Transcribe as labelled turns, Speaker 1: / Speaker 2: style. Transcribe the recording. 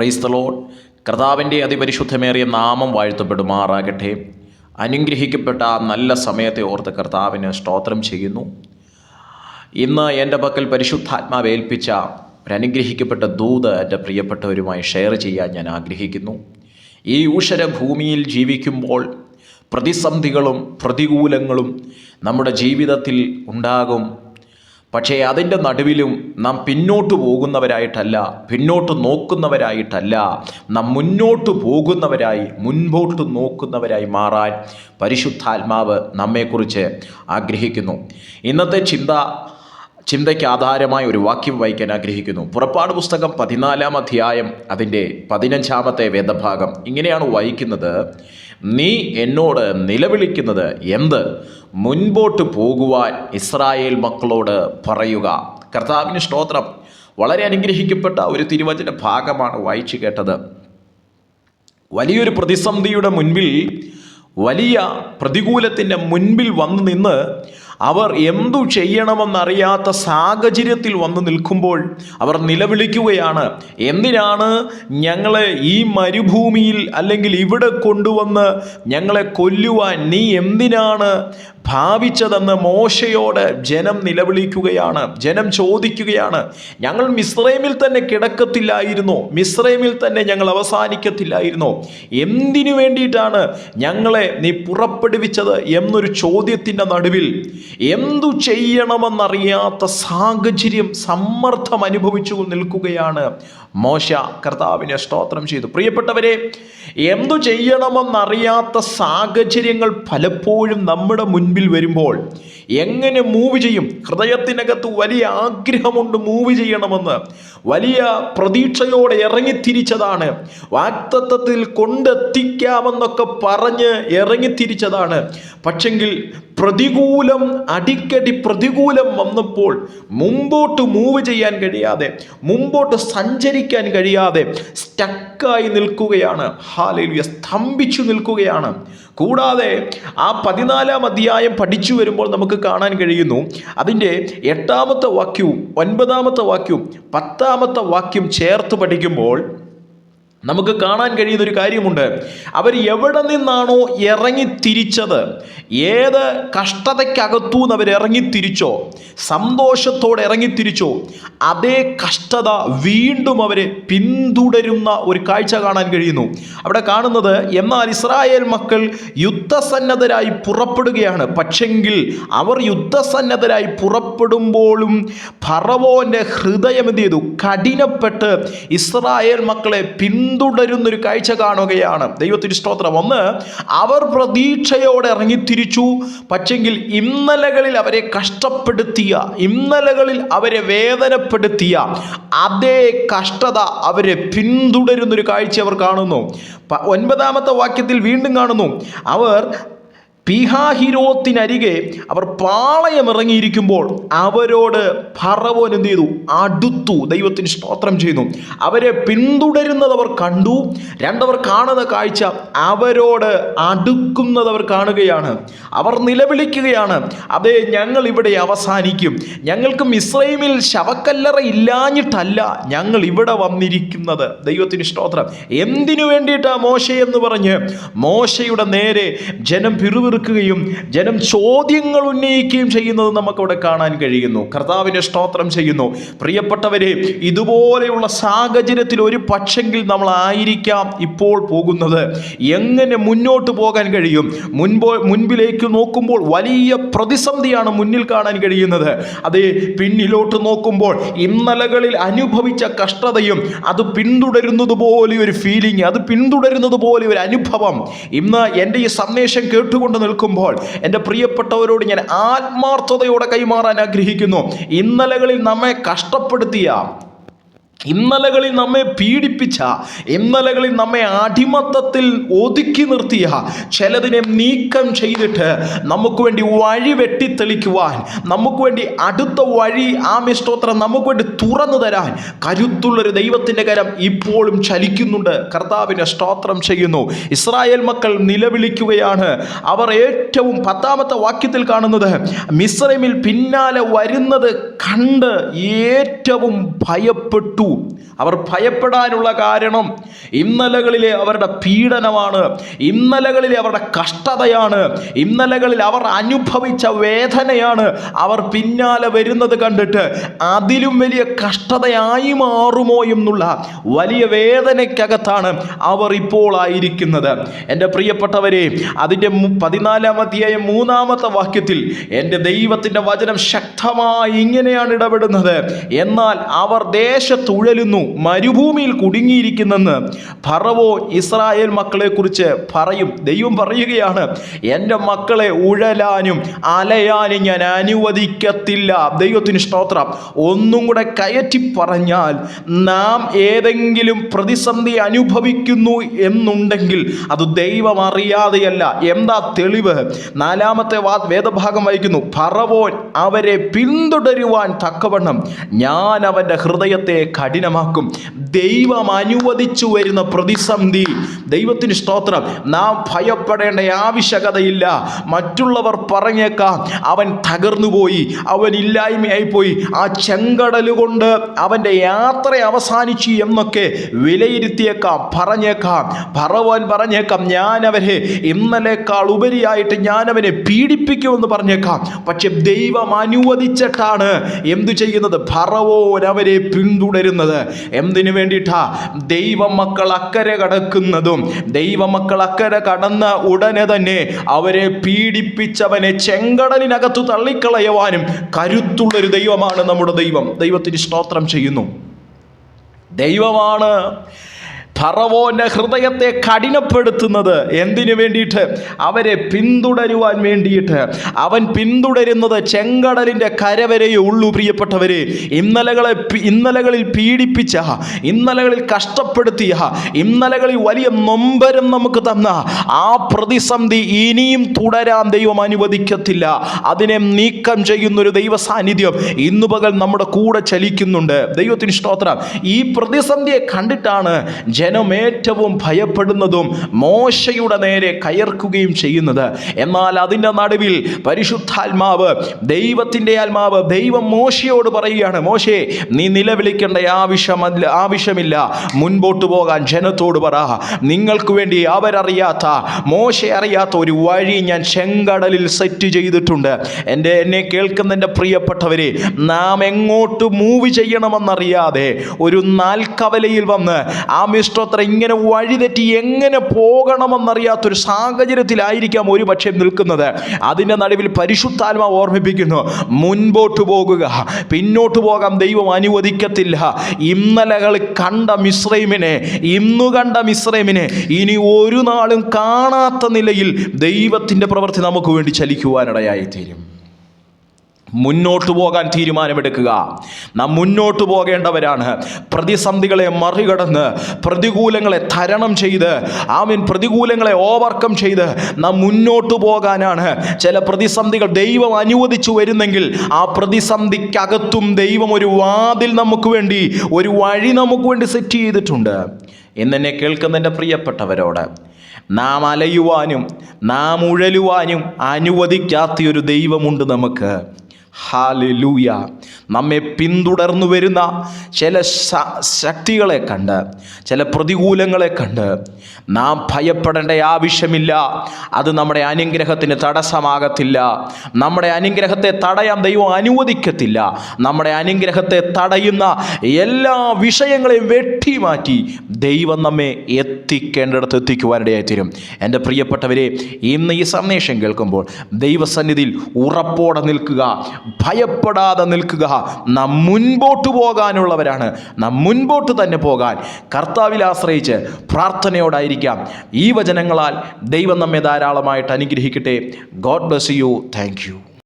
Speaker 1: പ്രൈസ്തലോ കർത്താവിന്റെ അതിപരിശുദ്ധമേറിയ നാമം വാഴ്ത്തപ്പെടുമാറാകട്ടെ. അനുഗ്രഹിക്കപ്പെട്ട നല്ല സമയത്തെ ഓർത്ത് കർത്താവിന് സ്തോത്രം ചെയ്യുന്നു. ഇന്ന് എന്റെ പക്കൽ പരിശുദ്ധാത്മാവ് ഏൽപ്പിച്ച ഒരു അനുഗ്രഹിക്കപ്പെട്ട ദൂത് എന്റെ പ്രിയപ്പെട്ടവരുമായി ഷെയർ ചെയ്യാൻ ഞാൻ ആഗ്രഹിക്കുന്നു. ഈ ഊഷര ഭൂമിയിൽ ജീവിക്കുമ്പോൾ പ്രതിസന്ധികളും പ്രതികൂലങ്ങളും നമ്മുടെ ജീവിതത്തിൽ ഉണ്ടാകും. പക്ഷേ അതിന്റെ നടുവിലും നാം പിന്നോട്ട് പോകുന്നവരായിട്ടല്ല പിന്നോട്ട് നോക്കുന്നവരായിട്ടല്ല നാം മുന്നോട്ട് പോകുന്നവരായി മുൻപോട്ട് നോക്കുന്നവരായി മാറാൻ പരിശുദ്ധാത്മാവ് നമ്മെക്കുറിച്ച് ആഗ്രഹിക്കുന്നു. ഇന്നത്തെ ചിന്ത ചിന്തയ്ക്ക് ആധാരമായ ഒരു വാക്യം വായിക്കാൻ ആഗ്രഹിക്കുന്നു. പുറപ്പാട് പുസ്തകം പതിനാലാം അധ്യായം അതിന്റെ പതിനഞ്ചാമത്തെ വേദഭാഗം. ഇങ്ങനെയാണ് വായിക്കുന്നത്. നീ എന്നോട് നിലവിളിക്കുന്നത് എന്ത്? മുൻപോട്ട് പോകുവാൻ ഇസ്രായേൽ മക്കളോട് പറയുക. കർത്താവിന് സ്തോത്രം. വളരെ അനുഗ്രഹിക്കപ്പെട്ട ഒരു തിരുവചന ഭാഗമാണ് വായിച്ചു കേട്ടത്. വലിയൊരു പ്രതിസന്ധിയുടെ മുൻപിൽ വലിയ പ്രതികൂലത്തിന്റെ മുൻപിൽ വന്നു നിന്ന് അവർ എന്തു ചെയ്യണമെന്നറിയാത്ത സാഹചര്യത്തിൽ വന്നു നിൽക്കുമ്പോൾ അവർ നിലവിളിക്കുകയാണ് എന്തിനാണ് ഞങ്ങളെ ഈ മരുഭൂമിയിൽ അല്ലെങ്കിൽ ഇവിടെ കൊണ്ടുവന്ന് ഞങ്ങളെ കൊല്ലുവാൻ? നീ എന്തിനാണ് ഭാവിച്ചതെന്ന് മോശയോട് ജനം നിലവിളിക്കുകയാണ് ജനം ചോദിക്കുകയാണ്. ഞങ്ങൾ മിശ്രൈമിൽ തന്നെ കിടക്കത്തില്ലായിരുന്നോ മിശ്രൈമിൽ തന്നെ ഞങ്ങൾ അവസാനിക്കത്തില്ലായിരുന്നോ. എന്തിനു വേണ്ടിയിട്ടാണ് ഞങ്ങളെ നീ പുറപ്പെടുവിച്ചത്? എന്നൊരു ചോദ്യത്തിന്റെ നടുവിൽ എന്തു ചെയ്യണമെന്നറിയാത്ത സാഹചര്യം സമ്മർദ്ദം അനുഭവിച്ചു നിൽക്കുകയാണ്. മോശ കർത്താവിനെ സ്തോത്രം ചെയ്തു. പ്രിയപ്പെട്ടവരെ എന്തു ചെയ്യണമെന്നറിയാത്ത സാഹചര്യങ്ങൾ പലപ്പോഴും നമ്മുടെ മുൻപിൽ വരുമ്പോൾ എങ്ങനെ മൂവ് ചെയ്യും? ഹൃദയത്തിനകത്ത് വലിയ ആഗ്രഹമുണ്ട് മൂവ് ചെയ്യണമെന്ന്. വലിയ പ്രതീക്ഷയോടെ ഇറങ്ങിത്തിരിച്ചതാണ്. വാക്തത്വത്തിൽ കൊണ്ടെത്തിക്കാമെന്നൊക്കെ പറഞ്ഞ് ഇറങ്ങിത്തിരിച്ചതാണ്. പക്ഷെങ്കിൽ പ്രതികൂലം അടിക്കടി പ്രതികൂലം വന്നപ്പോൾ മുമ്പോട്ട് മൂവ് ചെയ്യാൻ കഴിയാതെ മുമ്പോട്ട് സഞ്ചരിക്കാൻ കഴിയാതെ സ്റ്റക്കായി നിൽക്കുകയാണ്. ഹാലയിലൂയ സ്തംഭിച്ചു നിൽക്കുകയാണ്. കൂടാതെ ആ പതിനാലാം അധ്യായം പഠിച്ചു വരുമ്പോൾ നമുക്ക് കാണാൻ കഴിയുന്നു അതിന്റെ എട്ടാമത്തെ വാക്യവും ഒൻപതാമത്തെ വാക്യവും പത്താമത്തെ വാക്യം ചേർത്ത് പഠിക്കുമ്പോൾ നമുക്ക് കാണാൻ കഴിയുന്ന ഒരു കാര്യമുണ്ട്. അവർ എവിടെ നിന്നാണോ ഇറങ്ങി തിരിച്ചത്? ഏത് കഷ്ടതയ്ക്കകത്തു അവർ ഇറങ്ങി തിരിച്ചോ? സന്തോഷത്തോടെ ഇറങ്ങി തിരിച്ചോ? അതേ കഷ്ടത വീണ്ടും അവരെ പിന്തുടരുന്ന ഒരു കാഴ്ച കാണാൻ കഴിയുന്നു. അവിടെ കാണുന്നത് എന്നാൽ ഇസ്രായേൽ മക്കൾ യുദ്ധസന്നദ്ധരായി പുറപ്പെടുകയാണ്. പക്ഷെങ്കിൽ അവർ യുദ്ധസന്നദ്ധരായി പുറപ്പെടുമ്പോഴും ഫറവോന്റെ ഹൃദയം എന്ത് ചെയ്തു? കഠിനപ്പെട്ട് ഇസ്രായേൽ മക്കളെ പിൻ പിന്തുടരുന്നൊരു കാഴ്ച കാണുകയാണ്. ദൈവത്തിന് സ്തോത്രം. ഒന്ന് അവർ പ്രതീക്ഷയോടെ ഇറങ്ങിത്തിരിച്ചു. പക്ഷെങ്കിൽ ഇന്നലകളിൽ അവരെ കഷ്ടപ്പെടുത്തിയ ഇന്നലകളിൽ അവരെ വേദനപ്പെടുത്തിയ അതേ കഷ്ടത അവരെ പിന്തുടരുന്നൊരു കാഴ്ച അവർ കാണുന്നു. ഒൻപതാമത്തെ വാക്യത്തിൽ വീണ്ടും കാണുന്നു. അവർ പീഹാഹിരോത്തിനരികെ അവർ പാളയമിറങ്ങിയിരിക്കുമ്പോൾ അവരോട് ഫറവോൻ എന്ത് ചെയ്തു? അടുത്തു. ദൈവത്തിന് സ്തോത്രം ചെയ്യുന്നു. അവരെ പിന്തുടരുന്നത് അവർ കണ്ടു. രണ്ടവർ കാണുന്ന കാഴ്ച അവരോട് അടുക്കുന്നത് അവർ കാണുകയാണ്. അവർ നിലവിളിക്കുകയാണ്. അതെ ഞങ്ങൾ ഇവിടെ അവസാനിക്കും. ഞങ്ങൾക്ക് മിസ്രൈമിൽ ശവക്കല്ലറ ഇല്ലാഞ്ഞിട്ടല്ല ഞങ്ങൾ ഇവിടെ വന്നിരിക്കുന്നത്. ദൈവത്തിന് സ്തോത്രം. എന്തിനു വേണ്ടിയിട്ടാണ് മോശ എന്ന് പറഞ്ഞ് മോശയുടെ നേരെ ജനം പിറുപിറു എതിർക്കുകയും ജനം ചോദ്യങ്ങൾ ഉന്നയിക്കുകയും ചെയ്യുന്നത് നമുക്കവിടെ കാണാൻ കഴിയുന്നു. കർത്താവിന്റെ സ്തോത്രം ചെയ്യുന്നു. പ്രിയപ്പെട്ടവരെ ഇതുപോലെയുള്ള സാഹചര്യത്തിൽ ഒരു പക്ഷെങ്കിൽ നമ്മൾ ആയിരിക്കാം ഇപ്പോൾ പോകുന്നത്. എങ്ങനെ മുന്നോട്ട് പോകാൻ കഴിയും? മുൻപോ മുൻപിലേക്ക് നോക്കുമ്പോൾ വലിയ പ്രതിസന്ധിയാണ് മുന്നിൽ കാണാൻ കഴിയുന്നത്. അതേ പിന്നിലോട്ട് നോക്കുമ്പോൾ ഇന്നലകളിൽ അനുഭവിച്ച കഷ്ടതയും അത് പിന്തുടരുന്നത് പോലെ ഒരു ഫീലിംഗ് അത് പിന്തുടരുന്നത് പോലെ ഒരു അനുഭവം. ഇന്ന് എന്റെ ഈ സന്ദേശം കേട്ടുകൊണ്ട് നിൽക്കുമ്പോൾ എന്റെ പ്രിയപ്പെട്ടവരോട് ഞാൻ ആത്മാർത്ഥതയോടെ കൈമാറാൻ ആഗ്രഹിക്കുന്നു. ഇന്നലകളിൽ നമ്മെ കഷ്ടപ്പെടുത്തിയ ഇന്നലകളിൽ നമ്മെ പീഡിപ്പിച്ച ഇന്നലകളിൽ നമ്മെ അടിമത്തത്തിൽ ഒതുക്കി നിർത്തിയ ചിലതിനെ നീക്കം ചെയ്തിട്ട് നമുക്ക് വേണ്ടി വഴി വെട്ടിത്തെളിക്കുവാൻ നമുക്ക് വേണ്ടി അടുത്ത വഴി ആ മിഷ്ടോത്രം നമുക്ക് വേണ്ടി തുറന്നു തരാൻ കരുത്തുള്ളൊരു ദൈവത്തിന്റെ കരം ഇപ്പോഴും ചലിക്കുന്നുണ്ട്. കർത്താവിനെ സ്തോത്രം ചെയ്യുന്നു. ഇസ്രായേൽ മക്കൾ നിലവിളിക്കുകയാണ്. അവർ ഏറ്റവും പത്താമത്തെ വാക്യത്തിൽ കാണുന്നത് മിസ്രൈമിൽ പിന്നാലെ വരുന്നത് കണ്ട് ഏറ്റവും ഭയപ്പെട്ടു. അവർ ഭയപ്പെടാനുള്ള കാരണം ഇന്നലകളിലെ അവരുടെ പീഡനമാണ് ഇന്നലകളിലെ അവരുടെ കഷ്ടതയാണ് ഇന്നലകളിൽ അവർ അനുഭവിച്ച വേദനയാണ്. അവർ പിന്നാലെ വരുന്നത് കണ്ടിട്ട് അതിലും വലിയ കഷ്ടതയായി മാറുമോ എന്നുള്ള വലിയ വേദനയ്ക്കകത്താണ് അവർ ഇപ്പോൾ ആയിരിക്കുന്നത്. എന്റെ പ്രിയപ്പെട്ടവരെ അതിന്റെ പതിനാലാമത്തെയായ മൂന്നാമത്തെ വാക്യത്തിൽ എന്റെ ദൈവത്തിന്റെ വചനം ശക്തമായി ഇങ്ങനെയാണ് ഇടപെടുന്നത്. എന്നാൽ അവർ ദേശത്തുഴലുന്നു മരുഭൂമിയിൽ കുടുങ്ങിയിരിക്കുന്നെന്ന് ഫറവോ ഇസ്രായേൽ മക്കളെ കുറിച്ച് പറയും. ദൈവം പറയുകയാണ് എന്റെ മക്കളെ ഉഴലാനും അലയാനും ഞാൻ അനുവദിക്കത്തില്ല. ദൈവത്തിന് സ്തോത്രം. ഒന്നും കൂടെ കയറ്റി പറഞ്ഞാൽ നാം ഏതെങ്കിലും പ്രതിസന്ധി അനുഭവിക്കുന്നു എന്നുണ്ടെങ്കിൽ അത് ദൈവം അറിയാതെയല്ല. എന്താ തെളിവ്? നാലാമത്തെ വാ വേദഭാഗം വായിക്കുന്നു ഫറവോൻ അവരെ പിന്തുടരുവാൻ തക്കവണ്ണം ഞാൻ അവന്റെ ഹൃദയത്തെ കഠിനമാക്കും. ദൈവം അനുവദിച്ചു വരുന്ന പ്രതിസന്ധി. ദൈവത്തിന് സ്തോത്രം. നാം ഭയപ്പെടേണ്ട ആവശ്യകതയില്ല. മറ്റുള്ളവർ പറഞ്ഞേക്കാം. അവൻ തകർന്നുപോയി. അവൻ ഇല്ലായ്മയായിപ്പോയി. ആ ചെങ്കടൽ കൊണ്ട് അവന്റെ യാത്ര അവസാനിച്ചു എന്നൊക്കെ വിലയിരുത്തിയേക്കാം. പറഞ്ഞേക്കാം. പറവാൻ പറഞ്ഞേക്കാം. ഞാനവരെ ഇന്നലേക്കാൾ ഉപരിയായിട്ട് ഞാനവനെ പീഡിപ്പിക്കുമെന്ന് പറഞ്ഞേക്കാം. പക്ഷെ ദൈവം അനുവദിച്ചിട്ടാണ് എന്തു ചെയ്യുന്നത്? ഭറവോൻ അവരെ പിന്തുടരുന്നത്. എന്തിനു വേണ്ടിയിട്ടാ? ദൈവമക്കൾ അക്കരെ കടക്കുന്നതും ദൈവമക്കൾ അക്കരെ കടന്ന ഉടനെ തന്നെ അവരെ പീഡിപ്പിച്ചവനെ ചെങ്കടലിനകത്തു തള്ളിക്കളയുവാനും കരുത്തുള്ളൊരു ദൈവമാണ് നമ്മുടെ ദൈവം. ദൈവത്തിന് സ്തോത്രം ചെയ്യുന്നു. ദൈവമാണ് ഫറവോന്റെ ഹൃദയത്തെ കഠിനപ്പെടുത്തുന്നത് എന്തിനു വേണ്ടിയിട്ട്? അവരെ പിന്തുടരുവാൻ വേണ്ടിയിട്ട്. അവൻ പിന്തുടരുന്നത് ചെങ്കടലിന്റെ കരവരെയേ ഉള്ളൂ പ്രിയപ്പെട്ടവരെ. ഇന്നലകളെ ഇന്നലകളിൽ പീഡിപ്പിച്ച ഇന്നലകളിൽ കഷ്ടപ്പെടുത്തിയ ഇന്നലകളിൽ വലിയ നൊമ്പരം നമുക്ക് തന്ന ആ പ്രതിസന്ധി ഇനിയും തുടരാൻ ദൈവം അനുവദിക്കത്തില്ല. അതിനെ നീക്കം ചെയ്യുന്നൊരു ദൈവ സാന്നിധ്യം ഇന്നു പകൽ നമ്മുടെ കൂടെ ചലിക്കുന്നുണ്ട്. ദൈവത്തിന് സ്തോത്രം. ഈ പ്രതിസന്ധിയെ കണ്ടിട്ടാണ് ജനം ഏറ്റവും ഭയപ്പെടുന്നതും മോശയുടെ നേരെ കയർക്കുകയും ചെയ്യുന്നത്. എന്നാൽ അതിന്റെ നടുവിൽ പരിശുദ്ധാത്മാവ് ദൈവത്തിന്റെ ആത്മാവ് ദൈവം മോശയോട് പറയുകയാണ് മോശേ നീ നിലവിളിക്കേണ്ട ആവശ്യമല്ല ആവശ്യമില്ല. മുൻപോട്ട് പോകാൻ ജനത്തോട് പറ. നിങ്ങൾക്ക് വേണ്ടി അവരറിയാത്ത മോശ അറിയാത്ത ഒരു വഴി ഞാൻ ചെങ്കടലിൽ സെറ്റ് ചെയ്തിട്ടുണ്ട്. എന്റെ എന്നെ കേൾക്കുന്ന എന്റെ പ്രിയപ്പെട്ടവരെ നാം എങ്ങോട്ട് മൂവ് ചെയ്യണമെന്നറിയാതെ ഒരു നാൽക്കവലയിൽ വന്ന് ആ മിസ്റ്റോത്ര ഇങ്ങനെ വഴിതെറ്റി എങ്ങനെ പോകണമെന്നറിയാത്തൊരു സാഹചര്യത്തിലായിരിക്കാം ഒരു പക്ഷേ നിൽക്കുന്നത്. അതിന്റെ നടുവിൽ പരിശുദ്ധാത്മ ഓർമ്മിപ്പിക്കുന്നു മുൻപോട്ട് പോകുക പിന്നോട്ട് പോകാൻ ദൈവം അനുവദിക്കത്തില്ല. ഇന്നലകൾ കണ്ട മിശ്രൈമിനെ ഇന്നു കണ്ട മിശ്രൈമിനെ ഇനി ഒരു നാളും കാണാത്ത നിലയിൽ ദൈവത്തിന്റെ പ്രവൃത്തി നമുക്ക് വേണ്ടി ചലിക്കുവാനിടയായി തീരും മുന്നോട്ട് പോകാൻ തീരുമാനമെടുക്കുക. നാം മുന്നോട്ട് പോകേണ്ടവരാണ്. പ്രതിസന്ധികളെ മറികടന്ന് പ്രതികൂലങ്ങളെ തരണം ചെയ്ത് ആമീൻ പ്രതികൂലങ്ങളെ ഓവർകം ചെയ്ത് നാം മുന്നോട്ട് പോകാനാണ്. ചില പ്രതിസന്ധികൾ ദൈവം അനുവദിച്ചു വരുന്നെങ്കിൽ ആ പ്രതിസന്ധിക്കകത്തും ദൈവം ഒരു വാതിൽ നമുക്ക് വേണ്ടി ഒരു വഴി നമുക്ക് വേണ്ടി സെറ്റ് ചെയ്തിട്ടുണ്ട്. എന്നെ കേൾക്കുന്ന എന്റെ പ്രിയപ്പെട്ടവരോട് നാം അലയുവാനും നാം ഉഴലുവാനും അനുവദിക്കാത്തൊരു ദൈവമുണ്ട് നമുക്ക്. ഹാലൂയ നമ്മെ പിന്തുടർന്നു വരുന്ന ചില ശക്തികളെ കണ്ട് ചില പ്രതികൂലങ്ങളെ കണ്ട് നാം ഭയപ്പെടേണ്ട ആവശ്യമില്ല. അത് നമ്മുടെ അനുഗ്രഹത്തിന് തടസ്സമാകത്തില്ല. നമ്മുടെ അനുഗ്രഹത്തെ തടയാൻ ദൈവം അനുവദിക്കത്തില്ല. നമ്മുടെ അനുഗ്രഹത്തെ തടയുന്ന എല്ലാ വിഷയങ്ങളെയും വെട്ടി മാറ്റി ദൈവം നമ്മെ എത്തിക്കേണ്ടിടത്ത് എത്തിക്കുവാനിടയായി തീരും എന്റെ പ്രിയപ്പെട്ടവരെ ഇന്ന് ഈ സന്ദേശം കേൾക്കുമ്പോൾ ദൈവസന്നിധിയിൽ ഉറപ്പോടെ നിൽക്കുക. ഭയപ്പെടാതെ നിൽക്കുക. നാം മുൻപോട്ട് പോകാനുള്ളവരാണ്. നാം മുൻപോട്ട് തന്നെ പോകാൻ കർത്താവിൽ ആശ്രയിച്ച് പ്രാർത്ഥനയോടായിരിക്കാം. ഈ വചനങ്ങളാൽ ദൈവം നമ്മെ ധാരാളമായിട്ട് അനുഗ്രഹിക്കട്ടെ. God bless you thank you